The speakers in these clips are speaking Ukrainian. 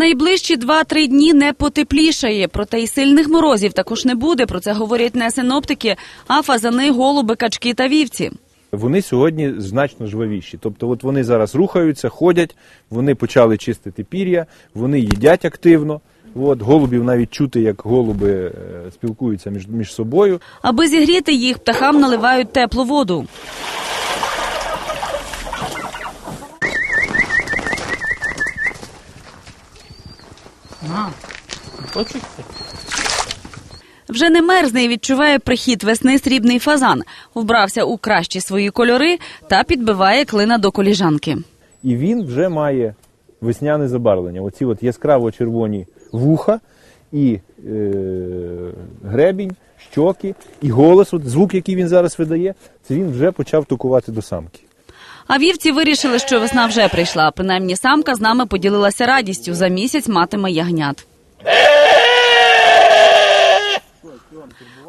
Найближчі 2-3 дні не потеплішає, проте й сильних морозів також не буде. Про це говорять не синоптики, а фазани, голуби, качки та вівці. Вони сьогодні значно жвавіші. Тобто, от вони зараз рухаються, ходять, вони почали чистити пір'я, вони їдять активно. От, голубів навіть чути, як голуби е, спілкуються між, між собою. Аби зігріти їх, птахам наливають теплу воду. Вже не мерзне і відчуває прихід весни срібний фазан. Вбрався у кращі свої кольори та підбиває клина до коліжанки. І він вже має весняне забарвлення. Оці от яскраво червоні вуха і е, гребінь, щоки, і голос, от звук, який він зараз видає, це він вже почав тукувати до самки. А вівці вирішили, що весна вже прийшла. Принаймні самка з нами поділилася радістю. За місяць матиме ягнят.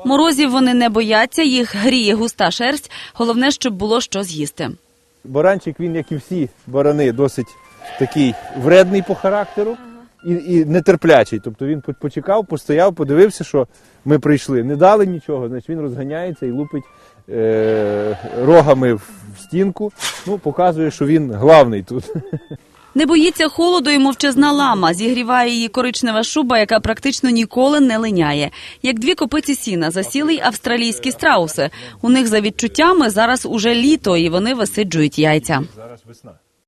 Морозів вони не бояться, їх гріє густа шерсть. Головне, щоб було що з'їсти. Баранчик, він, як і всі барани, досить такий вредний по характеру і, і нетерплячий. Тобто він почекав, постояв, подивився, що ми прийшли. Не дали нічого, значить він розганяється і лупить е, рогами в стінку. Ну, показує, що він главний тут. Не боїться холоду і мовчазна лама. Зігріває її коричнева шуба, яка практично ніколи не линяє. Як дві копиці сіна засіли й австралійські страуси. У них за відчуттями зараз уже літо, і вони висиджують яйця. Зараз весна.